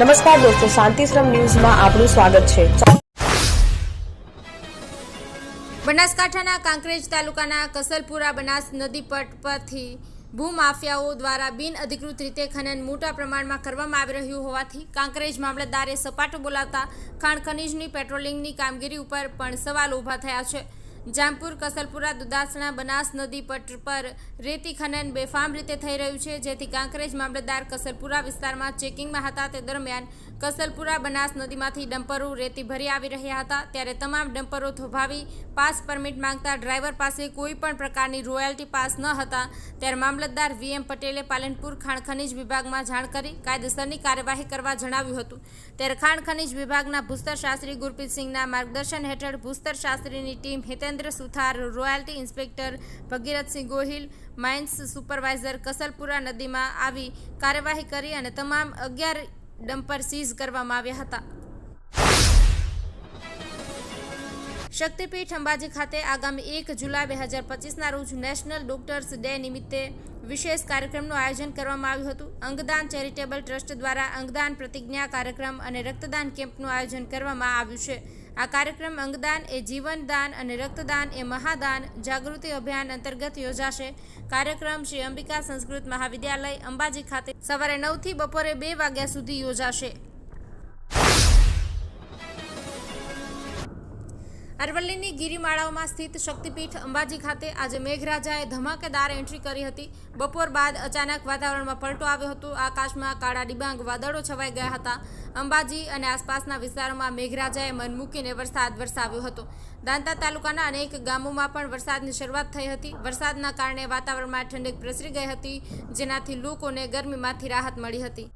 નમસ્કાર દોસ્તો, શાંતિશ્રમ ન્યૂઝમાં આપનું સ્વાગત છે. બનાસકાંઠાના કાંકરેજ તાલુકાના કસલપુરા બનાસ નદી પટ પરથી ભૂમાફિયાઓ દ્વારા બિન અધિકૃત રીતે ખનન મોટા પ્રમાણમાં કરવામાં આવી રહ્યું હોવાથી કાંકરેજ મામલતદારે સપાટો બોલાવતા ખાણ ખનીજની પેટ્રોલિંગની કામગીરી ઉપર પણ સવાલ ઊભા થયા છે. જામપુર, કસલપુરા, દુદાસણા, બનાસ નદી પટ પર રેતી ખનન બેફામ રીતે થઈ રહ્યું છે, જેથી કાંકરેજ મામલતદાર કસલપુરા વિસ્તારમાં ચેકિંગમાં હતા તે દરમિયાન કસલપુરા, બનાસ નદીમાંથી ડમ્પરો રેતી ભરી આવી રહ્યા હતા. ત્યારે તમામ ડમ્પરો થોભાવી પાસ પરમિટ માંગતા ડ્રાઈવર પાસે કોઈ પણ પ્રકારની રોયલ્ટી પાસ ન હતા. ત્યારે મામલતદાર વીએમ પટેલે પાલનપુર ખાણ ખનીજ વિભાગમાં જાણ કરી કાયદેસરની કાર્યવાહી કરવા જણાવ્યું હતું. ત્યારે ખાણ ખનીજ વિભાગના ભૂસ્તર શાસ્ત્રી ગુરપ્રીતસિંહના માર્ગદર્શન હેઠળ ભૂસ્તર શાસ્ત્રીની team Hitendra Suthar royalty inspector Bhagirathsinh Gohil, mines supervisor Kasalpura નદીમાં આવી કાર્યવાહી કરી અને તમામ અગિયાર ડમ્પર સીઝ કરવામાં આવ્યા હતા. શક્તિપીઠ અંબાજી ખાતે આગામી એક જુલાઈ બે હજાર પચીસના રોજ નેશનલ ડોક્ટર્સ ડે નિમિત્તે વિશેષ કાર્યક્રમનું આયોજન કરવામાં આવ્યું હતું. અંગદાન ચેરિટેબલ ટ્રસ્ટ દ્વારા અંગદાન પ્રતિજ્ઞા કાર્યક્રમ અને રક્તદાન કેમ્પનું આયોજન કરવામાં આવ્યું છે. આ કાર્યક્રમ અંગદાન એ જીવનદાન અને રક્તદાન એ મહાદાન જાગૃતિ અભિયાન અંતર્ગત યોજાશે. કાર્યક્રમ શ્રી અંબિકા સંસ્કૃત મહાવિદ્યાલય અંબાજી ખાતે સવારે નવથી બપોરે બે વાગ્યા સુધી યોજાશે. અરવલ્લીની ગિરિમાળાઓમાં સ્થિત શક્તિપીઠ અંબાજી ખાતે આજે મેઘરાજાએ ધમાકેદાર એન્ટ્રી કરી હતી. બપોર બાદ અચાનક વાતાવરણમાં પલટો આવ્યો હતો. આકાશમાં કાળા ડિબાંગ વાદળો છવાઈ ગયા હતા. અંબાજી અને આસપાસના વિસ્તારોમાં મેઘરાજાએ મન મૂકીને વરસાદ વરસાવ્યો હતો. દાંતા તાલુકાના અનેક ગામોમાં પણ વરસાદની શરૂઆત થઈ હતી. વરસાદના કારણે વાતાવરણમાં ઠંડક પ્રસરી ગઈ હતી, જેનાથી લોકોને ગરમીમાંથી રાહત મળી હતી.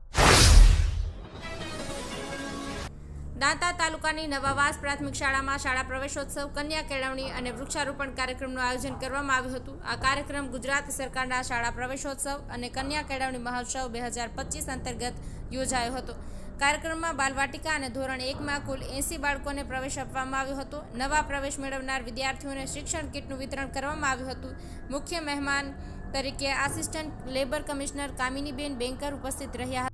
દાંતા તાલુકાની નવાવાસ પ્રાથમિક શાળામાં શાળા પ્રવેશોત્સવ, કન્યા કેળવણી અને વૃક્ષારોપણ કાર્યક્રમનું આયોજન કરવામાં આવ્યું હતું. આ કાર્યક્રમ ગુજરાત સરકારના શાળા પ્રવેશોત્સવ અને કન્યા કેળવણી મહોત્સવ બે હજાર પચીસ અંતર્ગત યોજાયો હતો. કાર્યક્રમમાં બાલવાટિકા અને ધોરણ એકમાં કુલ એંસી બાળકોને પ્રવેશ આપવામાં આવ્યો હતો. નવા પ્રવેશ મેળવનાર વિદ્યાર્થીઓને શિક્ષણ કીટનું વિતરણ કરવામાં આવ્યું હતું. મુખ્ય મહેમાન તરીકે assistant labour commissioner Kaminiben Banker ઉપસ્થિત રહ્યા હતા.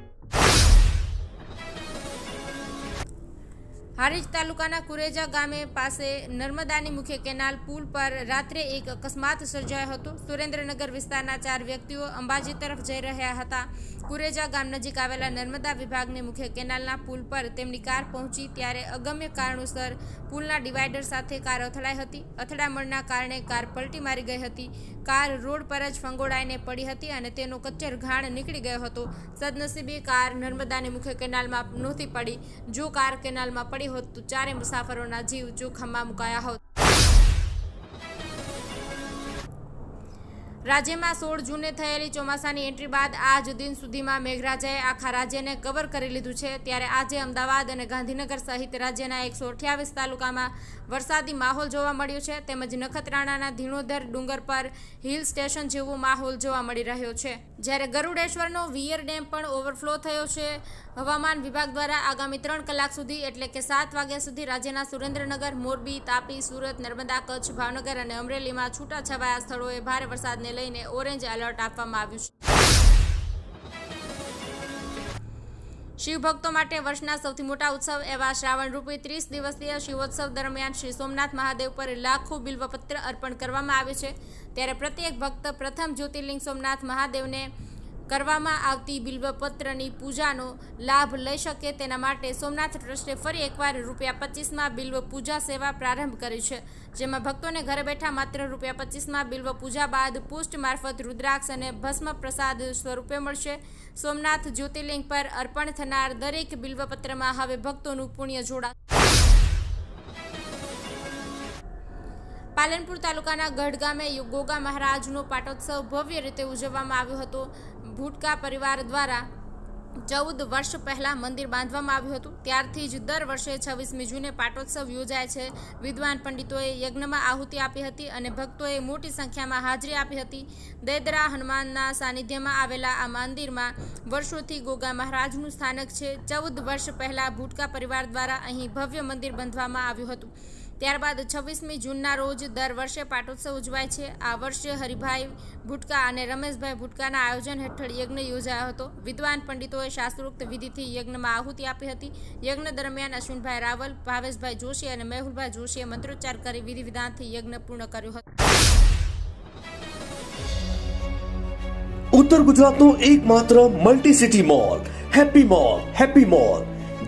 Harij તાલુકાના કુરેજા ગામે પાસે નર્મદાની મુખ્ય કેનાલ પુલ પર રાત્રે એક અકસ્માત સર્જાયો હતો. સુરેન્દ્રનગર વિસ્તારના ચાર વ્યક્તિઓ અંબાજી તરફ જઈ રહ્યા હતા. કુરેજા ગામ નજીક આવેલા નર્મદા વિભાગની મુખ્ય કેનાલના પુલ પર તેમની કાર પહોંચી ત્યારે અગમ્ય કારણોસર પુલના ડિવાઈડર સાથે કાર અથડાઈ હતી. અથડામણના કારણે કાર પલટી મારી ગઈ હતી. કાર રોડ પર જ ફંગોળાઈને પડી હતી અને તેનો કચ્ચર ઘાણ નીકળી ગયો હતો. સદનસીબે કાર નર્મદાની મુખ્ય કેનાલમાં નહોતી પડી. જો કાર કેનાલમાં પડી હોત તો ચારે મુસાફરોના જીવ જોખમમાં મુકાયા હોત. રાજ્યમાં સોળ જૂને થયેલી ચોમાસાની એન્ટ્રી બાદ આજ દિન સુધીમાં મેઘરાજાએ આખા રાજ્યને કવર કરી લીધું છે. ત્યારે આજે અમદાવાદ અને ગાંધીનગર સહિત રાજ્યના એકસો અઠ્યાવીસ તાલુકામાં વરસાદી માહોલ જોવા મળ્યો છે. તેમજ નખત્રાણાના ધીણોધર ડુંગર પર હિલ સ્ટેશન જેવો માહોલ જોવા મળી રહ્યો છે. જ્યારે ગરુડેશ્વરનો વિયર ડેમ પણ ઓવરફ્લો થયો છે હવામાન વિભાગ દ્વારા આગામી ત્રણ કલાક સુધી, એટલે કે સાત વાગ્યા સુધી રાજ્યના સુરેન્દ્રનગર, મોરબી, તાપી, સુરત, નર્મદા, કચ્છ, ભાવનગર અને અમરેલીમાં છૂટાછવાયા સ્થળોએ ભારે વરસાદને લઈને ઓરેન્જ એલર્ટ આપવામાં આવ્યું છે. શિવભક્તો માટે વર્ષના સૌથી મોટા ઉત્સવ એવા શ્રાવણ રૂપી ત્રીસ દિવસીય શિવોત્સવ દરમિયાન શ્રી સોમનાથ મહાદેવ પર લાખો બિલ્વપત્ર અર્પણ કરવામાં આવે છે. ત્યારે પ્રત્યેક ભક્ત પ્રથમ જ્યોતિર્લિંગ સોમનાથ મહાદેવને કરવામાં આવતી બિલ્વપત્રની પૂજાનો લાભ લઈ શકે તેના માટે સોમનાથ ટ્રસ્ટે ફરી એકવાર રૂપિયા પચીસમાં બિલ્વ પૂજા સેવા પ્રારંભ કરી છે. જેમાં ભક્તોને ઘરે બેઠા માત્ર રૂપિયા પચીસમાં બિલ્વ પૂજા બાદ પુષ્ટ મારફત રુદ્રાક્ષ અને ભસ્મ પ્રસાદ સ્વરૂપે મળશે. સોમનાથ જ્યોતિર્લિંગ પર અર્પણ થનાર દરેક બિલ્વપત્રમાં હવે ભક્તોનું પુણ્ય જોડા પાલનપુર તાલુકાના ગઢ ગામે ગોગા મહારાજનો પાટોત્સવ ભવ્ય રીતે ઉજવવામાં આવ્યો હતો. ભૂટકા પરિવાર દ્વારા ચૌદ વર્ષ પહેલાં મંદિર બાંધવામાં આવ્યું હતું. ત્યારથી જ દર વર્ષે છવ્વીસમી જૂને પાટોત્સવ યોજાય છે. વિદ્વાન પંડિતોએ યજ્ઞમાં આહુતિ આપી હતી અને ભક્તોએ મોટી સંખ્યામાં હાજરી આપી હતી. દેદરા હનુમાનના સાનિધ્યમાં આવેલા આ મંદિરમાં વર્ષોથી ગોગા મહારાજનું સ્થાનક છે. ચૌદ વર્ષ પહેલાં ભૂટકા પરિવાર દ્વારા અહીં ભવ્ય મંદિર બાંધવામાં આવ્યું હતું. ત્યારબાદ છવ્વીસમી જૂનના રોજ દર વર્ષે પાટોત્સવ ઉજવાય છે. આ વર્ષે હરિભાઈ ભુટકા અને રમેશભાઈ ભુટકાના આયોજન હેઠળ યજ્ઞ યોજાયો હતો. વિદ્વાન પંડિતોએ શાસ્ત્રોક્ત વિધિથી યજ્ઞમાં આહુતિ આપી હતી. યજ્ઞ દરમિયાન અશ્વિનભાઈ રાવલ, ભાવેશભાઈ જોશી અને મેહુલભાઈ જોશીએ મંત્રોચ્ચાર કરી વિધિ વિધાનથી યજ્ઞ પૂર્ણ કર્યો હતો. ઉત્તર ગુજરાતનું એકમાત્ર multi city mall happy mall happy mall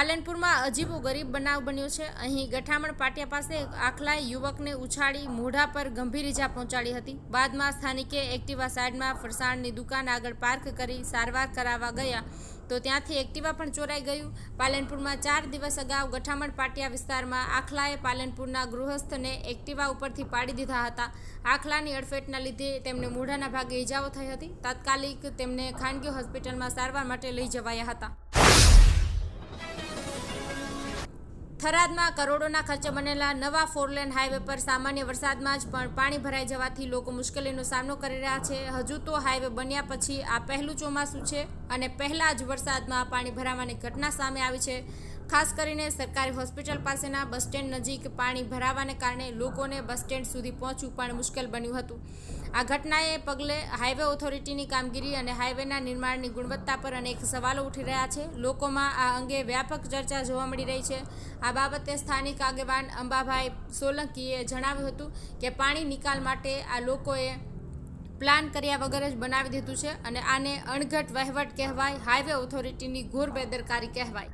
પાલનપુરમાં અજીબો ગરીબ બનાવ બન્યો છે. અહીં ગઠામણ પાટિયા પાસે આખલાએ યુવકને ઉછાળી મોઢા પર ગંભીર ઇજા પહોંચાડી હતી. બાદમાં સ્થાનિકે એક્ટિવા સાઈડમાં ફરસાણની દુકાન આગળ પાર્ક કરી સારવાર કરાવવા ગયા તો ત્યાંથી એક્ટિવા પણ ચોરાઈ ગયું. પાલનપુરમાં ચાર દિવસ અગાઉ ગઠામણ પાટિયા વિસ્તારમાં આખલાએ પાલનપુરના ગૃહસ્થને એક્ટિવા ઉપરથી પાડી દીધા હતા. આખલાની અડફેટના લીધે તેમને મોઢાના ભાગે ઇજાઓ થઈ હતી. તાત્કાલિક તેમને ખાનગી હોસ્પિટલમાં સારવાર માટે લઈ જવાયા હતા. થરાદમાં કરોડોના ખર્ચે બનેલા નવા ફોરલેન હાઈવે પર સામાન્ય વરસાદમાં જ પણ પાણી ભરાઈ જવાથી લોકો મુશ્કેલીનો સામનો કરી રહ્યા છે. હજુ તો હાઈવે બન્યા પછી આ પહેલું ચોમાસું છે અને પહેલા જ વરસાદમાં પાણી ભરાવાની ઘટના સામે આવી છે. ખાસ કરીને સરકારી હોસ્પિટલ પાસેના બસ સ્ટેન્ડ નજીક પાણી ભરાવાને કારણે લોકોને બસ સ્ટેન્ડ સુધી પહોંચવું પણ મુશ્કેલ બન્યું હતું. આ ઘટનાએ પગલે હાઈવે ઓથોરિટીની કામગીરી અને હાઈવેના નિર્માણની ગુણવત્તા પર અનેક સવાલો ઉઠી રહ્યા છે. લોકોમાં આ અંગે વ્યાપક ચર્ચા જોવા મળી રહી છે. આ બાબતે સ્થાનિક આગેવાન અંબાભાઈ સોલંકીએ જણાવ્યું હતું કે પાણી નિકાલ માટે આ લોકોએ પ્લાન કર્યા વગર જ બનાવી દીધું છે અને આને અણઘટ વહીવટ કહેવાય, હાઈવે ઓથોરિટીની ઘોર બેદરકારી કહેવાય.